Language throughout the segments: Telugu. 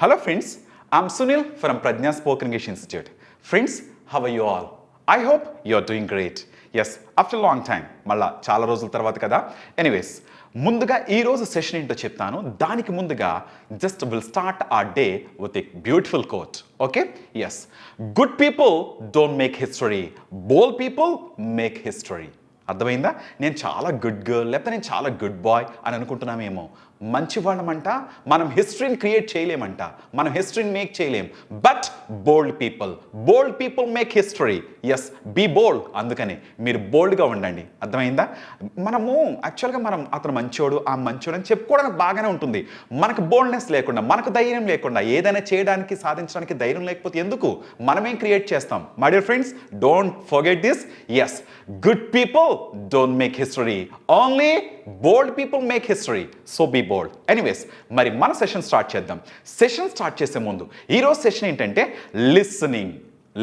Hello friends, I'm Sunil from Prajna Spoken English Institute. Friends, how are you all? I hope you're doing great. Yes after long time మళ్ళా చాలా రోజుల తర్వాత కదా? ఎనీవేస్ ముందుగా ఈ రోజు సెషన్ ఏంటో చెప్తాను. దానికి ముందుగా just will start the day with a beautiful quote okay yes good people don't make history bold people make history అర్థమైందా? నేను చాలా గుడ్ గర్ల్ లేకపోతే నేను చాలా గుడ్ బాయ్ అని అనుకుంటున్నామేమో. మంచివాళ్ళమంట మనం హిస్టరీని క్రియేట్ చేయలేమంట మనం హిస్టరీని మేక్ చేయలేం. But bold people bold people make history yes be bold అందుకని మీరు బోల్డ్గా ఉండండి. అర్థమైందా? మనము యాక్చువల్గా మనం అతను మంచోడు ఆ మంచోడు అని చెప్పుకోవడానికి బాగానే ఉంటుంది. మనకు బోల్డ్నెస్ లేకుండా మనకు ధైర్యం లేకుండా ఏదైనా చేయడానికి సాధించడానికి ధైర్యం లేకపోతే ఎందుకు? మనమేం క్రియేట్ చేస్తాం? My dear friends don't forget this yes good people don't make history only bold people make history so be bold anyways మరి మన సెషన్ స్టార్ట్ చేద్దాం. సెషన్ స్టార్ట్ చేసే ముందు ఈరోజు సెషన్ ఏంటంటే లిస్నింగ్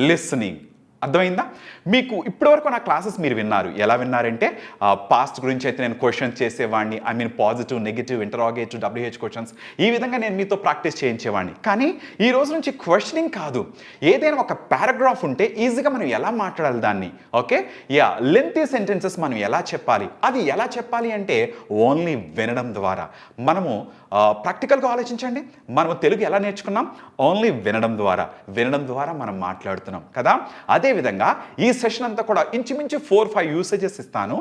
లిస్నింగ్ అర్థమైందా? మీకు ఇప్పటివరకు నా క్లాసెస్ మీరు విన్నారు. ఎలా విన్నారంటే పాస్ట్ గురించి అయితే నేను క్వశ్చన్స్ చేసేవాడిని. I mean positive negative interrogative W H questions ఈ విధంగా నేను మీతో ప్రాక్టీస్ చేయించేవాడిని. కానీ ఈ రోజు నుంచి క్వశ్చనింగ్ కాదు. ఏదైనా ఒక పారాగ్రాఫ్ ఉంటే ఈజీగా మనం ఎలా మాట్లాడాలి దాన్ని? ఓకే యా లెంతీ సెంటెన్సెస్ మనం ఎలా చెప్పాలి? అది ఎలా చెప్పాలి అంటే ఓన్లీ వినడం ద్వారా. మనము ప్రాక్టికల్గా ఆలోచించండి. మనము తెలుగు ఎలా నేర్చుకున్నాం? ఓన్లీ వినడం ద్వారా. వినడం ద్వారా మనం మాట్లాడుతున్నాం. కదా? అదే అదేవిధంగా ఈ సెషన్ అంతా కూడా ఇంచుమించు ఫోర్ ఫైవ్ యూసేజెస్ ఇస్తాను.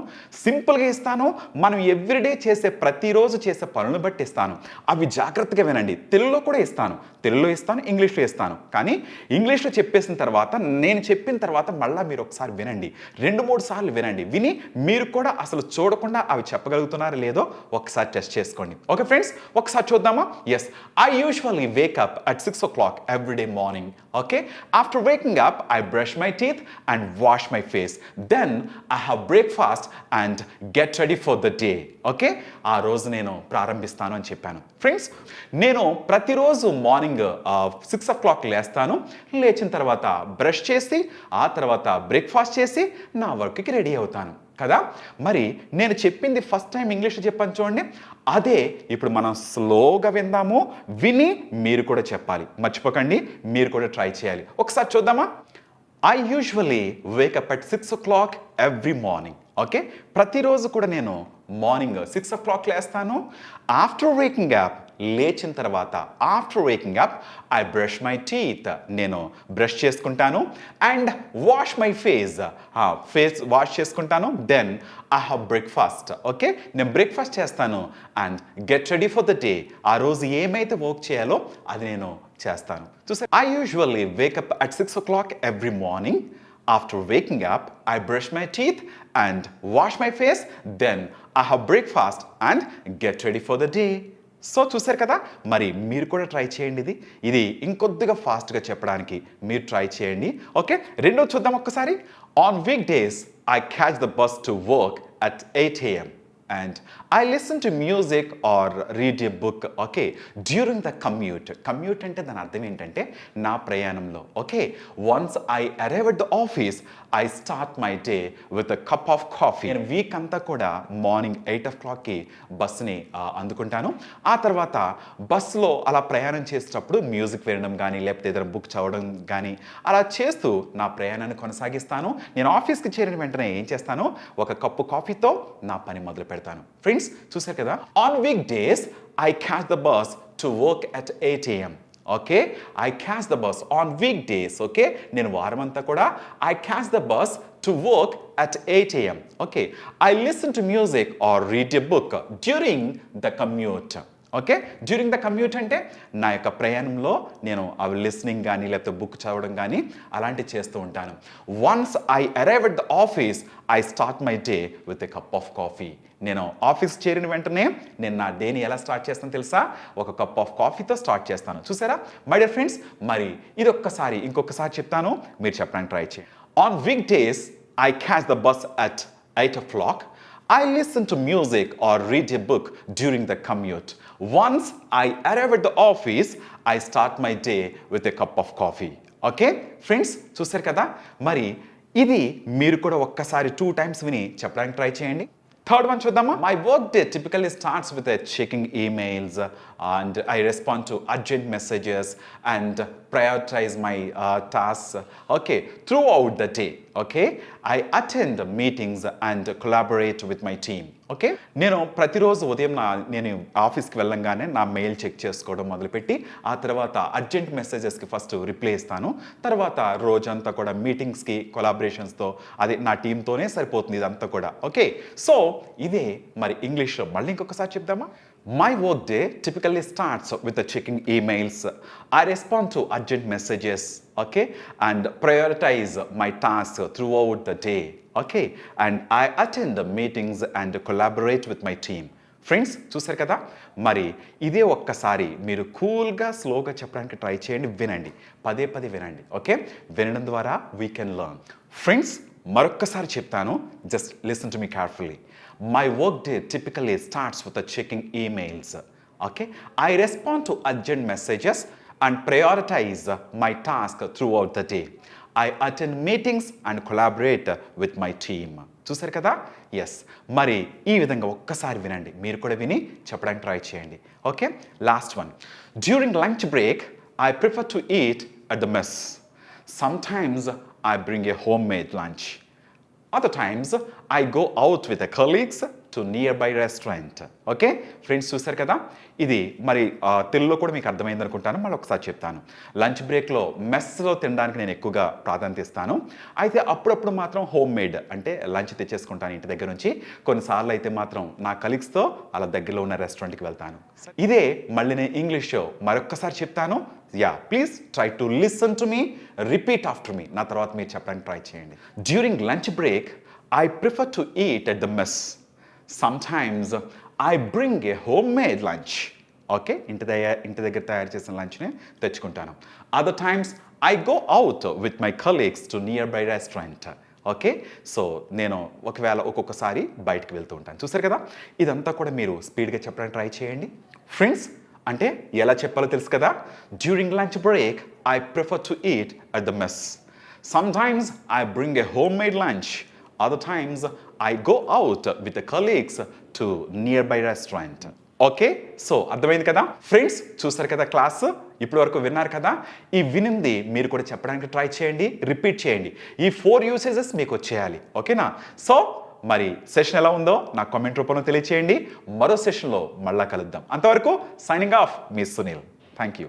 సింపుల్గా ఇస్తాను. మనం ఎవ్రీడే చేసే ప్రతిరోజు చేసే పనులను బట్టి ఇస్తాను. అవి జాగ్రత్తగా వినండి. తెలుగులో కూడా ఇస్తాను. తెలుగులో ఇస్తాను ఇంగ్లీష్లో ఇస్తాను. కానీ ఇంగ్లీష్లో చెప్పేసిన తర్వాత నేను చెప్పిన తర్వాత మళ్ళీ మీరు ఒకసారి వినండి. రెండు మూడు సార్లు వినండి. విని మీరు కూడా అసలు చూడకుండా అవి చెప్పగలుగుతున్నారో లేదో ఒకసారి టెస్ట్ చేసుకోండి. ఓకే ఫ్రెండ్స్ ఒకసారి చూద్దామా? Yes I usually wake up at six o'clock everyday morning okay after waking up I brush my teeth and wash my face then I have breakfast and get ready for the day okay ఆ రోజు నేను ప్రారంభిస్తాను అని చెప్పాను. ఫ్రెండ్స్ నేను ప్రతిరోజు మార్నింగ్ సిక్స్ ఓ క్లాక్ లేస్తాను. లేచిన తర్వాత బ్రష్ చేసి ఆ తర్వాత బ్రేక్ఫాస్ట్ చేసి నా వర్క్కి రెడీ అవుతాను. కదా? మరి నేను చెప్పింది ఫస్ట్ టైం ఇంగ్లీష్లో చెప్పాను చూడండి. అదే ఇప్పుడు మనం స్లోగా విందాము. విని మీరు కూడా చెప్పాలి. మర్చిపోకండి. మీరు కూడా ట్రై చేయాలి. ఒకసారి చూద్దామా? I usually wake up at six o'clock every morning okay ప్రతిరోజు కూడా నేను మార్నింగ్ సిక్స్ ఓ క్లాక్ లేస్తాను. ఆఫ్టర్ వేకింగ్ యాప్ లేచిన తర్వాత after waking up I brush my teeth నేను బ్రష్ చేసుకుంటాను. And wash my face face wash చేసుకుంటాను. Then I have breakfast okay నేను బ్రేక్ఫాస్ట్ చేస్తాను. And get ready for the day ఆ రోజు ఏమైతే వర్క్ చేయాలో అది నేను చేస్తాను. చూసా I usually wake up at six o'clock every morning After waking up, I brush my teeth and wash my face. Then I have breakfast and get ready for the day. So చూసారు కదా? మరి మీరు కూడా ట్రై చేయండి ఇది. ఇది ఇంకొద్దిగా ఫాస్ట్గా చెప్పడానికి మీరు ట్రై చేయండి. ఓకే? రెండో చూద్దాం ఒక్కసారి. On week days I catch the bus to work at eight A M and I listen to music or read a book okay during the commute commute అంటే దాని అర్థం ఏంటంటే నా ప్రయాణంలో okay once I arrive at the office I start my day with a cup of coffee నేను వీక్ అంతా కూడా మార్నింగ్ ఎయిట్ ఓ క్లాక్కి బస్సుని అందుకుంటాను. ఆ తర్వాత బస్సులో అలా ప్రయాణం చేసేటప్పుడు మ్యూజిక్ వినడం కానీ లేకపోతే ఏదైనా బుక్ చదవడం కానీ అలా చేస్తూ నా ప్రయాణాన్ని కొనసాగిస్తాను. నేను ఆఫీస్కి చేరిన వెంటనే ఏం చేస్తాను? ఒక కప్పు కాఫీతో నా పని మొదలు పెడతాను ఫ్రెండ్స్ డేస్ చూసారు కదా? On week days I catch the bus to work at eight A M okay I catch the bus on week days okay నేను వారం అంతా కూడా I catch the bus to work at eight A M okay I listen to music or read a book during the commute okay? During the commute అంటే నా యొక్క ప్రయాణంలో నేను అవి లిస్నింగ్ కానీ లేకపోతే బుక్ చదవడం కానీ అలాంటివి చేస్తూ ఉంటాను. Once I arrive at the office I start my day with a cup of coffee నేను ఆఫీస్ చేరిన వెంటనే నేను నా డేని ఎలా స్టార్ట్ చేస్తాను తెలుసా? ఒక కప్ ఆఫ్ కాఫీతో స్టార్ట్ చేస్తాను. చూసారా? మై డియర్ ఫ్రెండ్స్ మరి ఇది ఒక్కసారి ఇంకొకసారి చెప్తాను. మీరు చెప్పడానికి ట్రై చేయండి. On week days I catch the bus at eight o'clock I listen to music or read a book during the commute Once I arrive at the office, I start my day with a cup of coffee. Okay friends చూసారు కదా? మరి ఇది మీరు కూడా ఒక్కసారి టూ టైమ్స్ విని చెప్పడానికి ట్రై చేయండి. థర్డ్ వన్ చూద్దామా? My work day typically starts with checking emails and I respond to urgent messages and prioritize my task okay throughout the day okay I attend meetings and collaborate with my team okay నేను ప్రతిరోజు ఉదయం నా నేను ఆఫీస్కి వెళ్ళంగానే నా మెయిల్ చెక్ చేసుకోవడం మొదలుపెట్టి ఆ తర్వాత అర్జెంట్ మెసేజెస్కి ఫస్ట్ రిప్లై ఇస్తాను. తర్వాత రోజంతా కూడా మీటింగ్స్కి కొలాబరేషన్స్తో అది నా టీంతోనే సరిపోతుంది ఇదంతా కూడా. ఓకే సో ఇదే మరి ఇంగ్లీష్లో మళ్ళీ ఇంకొకసారి చెప్దామా? My work day typically starts with checking emails I respond to urgent messages okay and prioritize my task throughout the day okay and I attend the meetings and collaborate with my team friends చూసారు కదా? మరి ఇదే ఒక్కసారి మీరు కూల్గా స్లోగా చెప్పడానికి ట్రై చేయండి వినండి. పదే పదే వినండి ఓకే? వినడం ద్వారా వీ కెన్ లర్న్ ఫ్రెండ్స్ మరొక్కసారి చెప్తాను just listen to me carefully my work day typically starts with checking emails okay I respond to urgent messages and prioritize my task throughout the day I attend meetings and collaborate with my team చూసారు కదా? ఎస్ మరి ఈ విధంగా ఒక్కసారి వినండి. మీరు కూడా విని చెప్పడానికి ట్రై చేయండి. Okay last one during lunch break I prefer to eat at the mess Sometimes I bring a homemade lunch. Other times, I go out with the colleagues to nearby restaurant. Okay friends చూసారు కదా? ఇది మరి తెలుగులో కూడా మీకు అర్థమైంది అనుకుంటాను. మళ్ళీ ఒకసారి చెప్తాను. లంచ్ బ్రేక్లో మెస్లో తినడానికి నేను ఎక్కువగా ప్రాధాన్యత ఇస్తాను. అయితే అప్పుడప్పుడు మాత్రం హోమ్ మేడ్ అంటే లంచ్ తెచ్చేసుకుంటాను ఇంటి దగ్గర నుంచి. కొన్నిసార్లు అయితే మాత్రం నా కలీగ్స్తో అలా దగ్గరలో ఉన్న రెస్టారెంట్కి వెళ్తాను. ఇదే మళ్ళీ నేను ఇంగ్లీష్ మరొక్కసారి చెప్తాను. Yeah please try to listen to me repeat after me నా తర్వాత మీరు చెప్పడానికి ట్రై చేయండి. During lunch break I prefer to eat at the mess sometimes I bring a homemade lunch okay ఇంటి దగ్గర ఇంటి దగ్గర తయారు చేసిన లంచ్ని తెచ్చుకుంటాను. Other times I go out with my colleagues to nearby restaurant okay so నేను ఒకవేళ ఒక్కొక్కసారి బయటకు వెళ్తూ ఉంటాను. చూసారు కదా? ఇదంతా కూడా మీరు స్పీడ్గా చెప్పడానికి ట్రై చేయండి. ఫ్రెండ్స్ అంటే ఎలా చెప్పాలో తెలుసు కదా? During lunch break I prefer to eat at the mess sometimes I bring a homemade lunch other times I go out with colleagues to nearby restaurant okay so అర్థమైంది కదా? ఫ్రెండ్స్ చూసారు కదా క్లాస్ ఇప్పటి వరకు విన్నారు కదా? ఈ వినింది మీరు కూడా చెప్పడానికి ట్రై చేయండి రిపీట్ చేయండి. ఈ ఫోర్ యూసేజెస్ మీకు వచ్చేయాలి. ఓకేనా సో మరి సెషన్ ఎలా ఉందో నా కామెంట్ రూపంలో తెలియచేయండి. మరో సెషన్లో మళ్ళా కలుద్దాం. అంతవరకు సైనింగ్ ఆఫ్ మీ సునీల్. Thank you